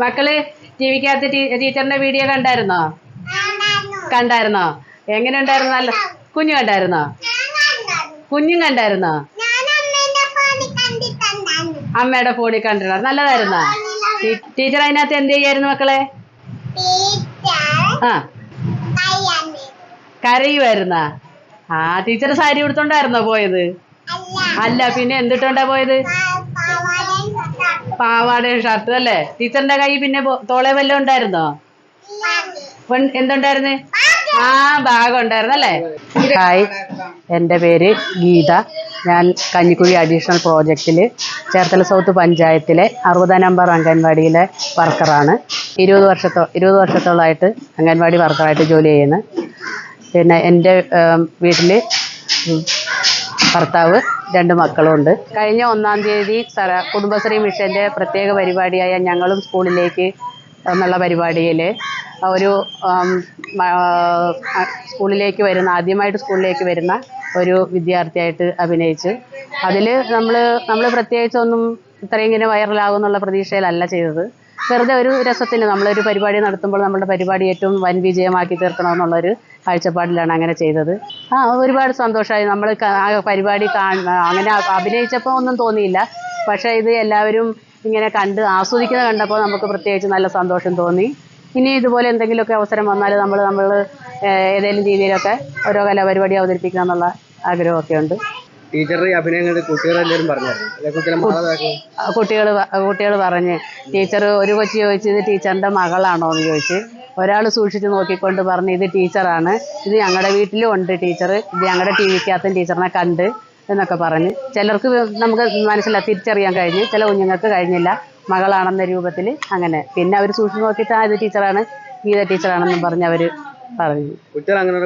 മക്കൾ ജീവിക്കാത്ത ടീച്ചറിന്റെ വീഡിയോ കണ്ടായിരുന്നോ? കണ്ടായിരുന്നോ? എങ്ങനെ ഉണ്ടായിരുന്നു? നല്ല കുഞ്ഞു കണ്ടായിരുന്നോ? കുഞ്ഞും കണ്ടായിരുന്നോ? അമ്മയുടെ ഫോണിൽ കണ്ടിട്ടുണ്ടായിരുന്നു നല്ലതായിരുന്നോ? ടീച്ചർ അതിനകത്ത് എന്ത് ചെയ്യായിരുന്നു മക്കളെ? ആ. കരയുമായിരുന്ന ആ ടീച്ചർ സാരി ഉടുത്തോണ്ടായിരുന്നോ പോയത്? അല്ല പിന്നെ എന്തിട്ടോണ്ടാ പോയത്? പാവാടയും ഷർട്ടും അല്ലേ? ടീച്ചറിന്റെ കൈ പിന്നെ തോളെ വല്ലതും ഉണ്ടായിരുന്നോ? എന്തുണ്ടായിരുന്നു? ആ ബാഗ് ഉണ്ടായിരുന്നു അല്ലേ? ഹായ് എന്റെ പേര് ഗീത. ഞാൻ കഞ്ഞിക്കുഴി അഡീഷണൽ പ്രോജക്റ്റിൽ ചേർത്തല സൗത്ത് പഞ്ചായത്തിലെ അറുപതാം നമ്പർ അംഗൻവാടിയിലെ വർക്കറാണ്. ഇരുപത് വർഷത്തോ ഇരുപത് വർഷത്തോളമായിട്ട് അംഗൻവാടി വർക്കറായിട്ട് ജോലി ചെയ്യുന്നു. പിന്നെ എന്റെ വീട്ടിൽ ഭർത്താവ് രണ്ട് മക്കളുണ്ട്. കഴിഞ്ഞ ഒന്നാം തീയതി കുടുംബശ്രീ മിഷന്റെ പ്രത്യേക പരിപാടിയായ ഞങ്ങളും സ്കൂളിലേക്ക് എന്നുള്ള പരിപാടിയിൽ ഒരു സ്കൂളിലേക്ക് വരുന്ന ആദ്യമായിട്ട് സ്കൂളിലേക്ക് വരുന്ന ഒരു വിദ്യാർത്ഥിയായിട്ട് അഭിനയിച്ചു. അതിൽ നമ്മൾ നമ്മൾ പ്രത്യേകിച്ചൊന്നും ഇത്രയും ഇങ്ങനെ വൈറലാകും എന്നുള്ള പ്രതീക്ഷയിലല്ല ചെയ്തത്. വെറുതെ ഒരു രസത്തിന് നമ്മളൊരു പരിപാടി നടത്തുമ്പോൾ നമ്മുടെ പരിപാടി ഏറ്റവും വൻ വിജയമാക്കി തീർക്കണമെന്നുള്ളൊരു കാഴ്ചപ്പാടിലാണ് അങ്ങനെ ചെയ്തത്. ആ ഒരുപാട് സന്തോഷമായി. നമ്മൾ പരിപാടി അങ്ങനെ അഭിനയിച്ചപ്പോൾ ഒന്നും തോന്നിയില്ല. പക്ഷേ ഇത് എല്ലാവരും ഇങ്ങനെ കണ്ട് ആസ്വദിക്കുന്നത് കണ്ടപ്പോൾ നമുക്ക് പ്രത്യേകിച്ച് നല്ല സന്തോഷം തോന്നി. ഇനി ഇതുപോലെ എന്തെങ്കിലുമൊക്കെ അവസരം വന്നാൽ നമ്മൾ നമ്മൾ ഏതെങ്കിലും രീതിയിലൊക്കെ ഓരോ കലാപരിപാടി അവതരിപ്പിക്കുക എന്നുള്ള ആഗ്രഹമൊക്കെ ഉണ്ട് ടീച്ചറുടെ ഈ അഭിനയം കണ്ട് കുട്ടികളെല്ലാവരും പറഞ്ഞായിരുന്നു. കുട്ടികൾ കുട്ടികൾ പറഞ്ഞ് ടീച്ചർ ഒരു കൊച്ചു ചോദിച്ചു ഇത് ടീച്ചറിന്റെ മകളാണോ? എന്ന് ചോദിച്ച് ഒരാൾ സൂക്ഷിച്ച് നോക്കിക്കൊണ്ട് പറഞ്ഞ് ഇത് ടീച്ചറാണ് ഇത് ഞങ്ങളുടെ വീട്ടിലും ഉണ്ട് ടീച്ചർ ഇത് ഞങ്ങളുടെ ടി വിക്കകത്തും ടീച്ചറിനെ കണ്ട് എന്നൊക്കെ പറഞ്ഞ്. ചിലർക്ക് നമുക്ക് മനസ്സില തിരിച്ചറിയാൻ കഴിഞ്ഞ് ചില കുഞ്ഞുങ്ങൾക്ക് കഴിഞ്ഞില്ല മകളാണെന്ന രൂപത്തിൽ അങ്ങനെ. പിന്നെ അവർ സൂക്ഷിച്ച് നോക്കിയിട്ട് ആ ഇത് ടീച്ചറാണ് ഗീത ടീച്ചറാണെന്നും പറഞ്ഞ് അവർ കുട്ടികൾ അങ്ങനെ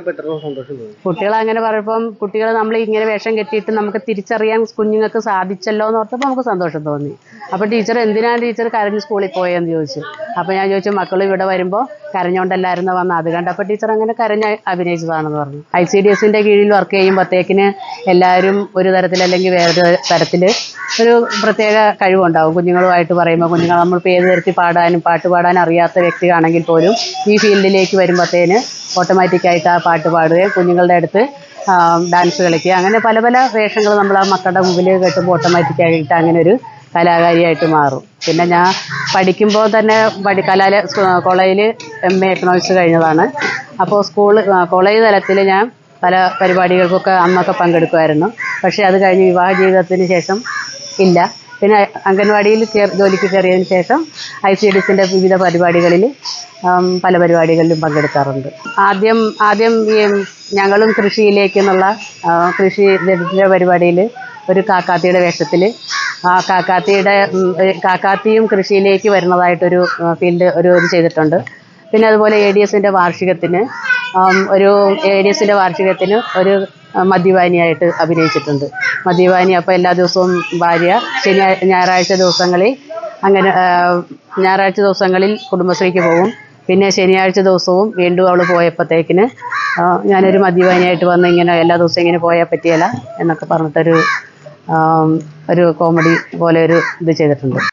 സന്തോഷം കുട്ടികൾ അങ്ങനെ പറയുമ്പം കുട്ടികൾ നമ്മൾ ഇങ്ങനെ വേഷം കെട്ടിയിട്ട് നമുക്ക് തിരിച്ചറിയാൻ കുഞ്ഞുങ്ങൾക്ക് സാധിച്ചല്ലോ എന്ന് ഓർത്തപ്പോൾ നമുക്ക് സന്തോഷം തോന്നി. അപ്പോൾ ടീച്ചർ എന്തിനാണ് ടീച്ചർ കരഞ്ഞ് സ്കൂളിൽ പോയെന്ന് ചോദിച്ചു. അപ്പോൾ ഞാൻ ചോദിച്ചു മക്കൾ ഇവിടെ വരുമ്പോൾ കരഞ്ഞോണ്ടല്ലായിരുന്നു വന്ന്? അത് കണ്ടപ്പോൾ ടീച്ചർ അങ്ങനെ കരഞ്ഞ് അഭിനയിച്ചതാണെന്ന് പറഞ്ഞു. ഐ സി ഡി എസിന്റെ കീഴിൽ വർക്ക് ചെയ്യുമ്പോഴത്തേക്കിന് എല്ലാവരും ഒരു തരത്തിൽ അല്ലെങ്കിൽ വേറൊരു തരത്തിൽ ഒരു പ്രത്യേക കഴിവുണ്ടാവും. കുഞ്ഞുങ്ങളുമായിട്ട് പറയുമ്പോൾ കുഞ്ഞുങ്ങൾ നമ്മളിപ്പോൾ ഏത് തരത്തിൽ പാടാനും പാട്ട് പാടാൻ അറിയാത്ത വ്യക്തിയാണെങ്കിൽ പോലും ഈ ഫീൽഡിലേക്ക് വരുമ്പോഴത്തേന് ഓട്ടോമാറ്റിക്കായിട്ട് ആ പാട്ട് പാടുകയും കുഞ്ഞുങ്ങളുടെ അടുത്ത് ഡാൻസ് കളിക്കുക. അങ്ങനെ പല പല വേഷങ്ങൾ നമ്മൾ ആ മക്കളുടെ മുമ്പിൽ കെട്ടുമ്പോൾ ഓട്ടോമാറ്റിക്കായിട്ട് അങ്ങനെ ഒരു കലാകാരിയായിട്ട് മാറും. പിന്നെ ഞാൻ പഠിക്കുമ്പോൾ തന്നെ പഠി കലാല കോളേജിൽ എം എ എക്കണോമിക്സ് കഴിഞ്ഞതാണ്. അപ്പോൾ സ്കൂൾ കോളേജ് തലത്തിൽ ഞാൻ പല പരിപാടികൾക്കൊക്കെ അന്നൊക്കെ പങ്കെടുക്കുമായിരുന്നു. പക്ഷേ അത് കഴിഞ്ഞ് വിവാഹ ജീവിതത്തിന് ശേഷം ഇല്ല. പിന്നെ അംഗൻവാടിയിൽ ജോലിക്ക് കയറിയതിന് ശേഷം ഐ സി ഡി വിവിധ പരിപാടികളിൽ പല പരിപാടികളിലും പങ്കെടുക്കാറുണ്ട്. ആദ്യം ആദ്യം ഈ ഞങ്ങളും കൃഷിയിലേക്കെന്നുള്ള കൃഷി ദരിദ്ര പരിപാടിയിൽ ഒരു കാക്കാത്തിയുടെ വേഷത്തിൽ ആ കാക്കാത്തിയുടെ കാക്കാത്തിയും കൃഷിയിലേക്ക് വരുന്നതായിട്ടൊരു ഫീൽഡ് ഒരു ഇത് ചെയ്തിട്ടുണ്ട്. പിന്നെ അതുപോലെ എ ഡി എസിന്റെ വാർഷികത്തിന് ഒരു എ ഡി എസിന്റെ വാർഷികത്തിന് ഒരു മദ്യപാനിയായിട്ട് അഭിനയിച്ചിട്ടുണ്ട്. മദ്യപാനി അപ്പോൾ എല്ലാ ദിവസവും ഭാര്യ ശനി ഞായറാഴ്ച ദിവസങ്ങളിൽ അങ്ങനെ ഞായറാഴ്ച ദിവസങ്ങളിൽ കുടുംബശ്രീക്ക് പോകും. പിന്നെ ശനിയാഴ്ച ദിവസവും വീണ്ടും അവൾ പോയപ്പോഴത്തേക്കിന് ഞാനൊരു മദ്യപാനിയായിട്ട് വന്ന് ഇങ്ങനെ എല്ലാ ദിവസവും ഇങ്ങനെ പോയാൽ പറ്റിയല്ല എന്നൊക്കെ പറഞ്ഞിട്ടൊരു ഒരു കോമഡി പോലെ ഒരു ഇത് ചെയ്തിട്ടുണ്ട്.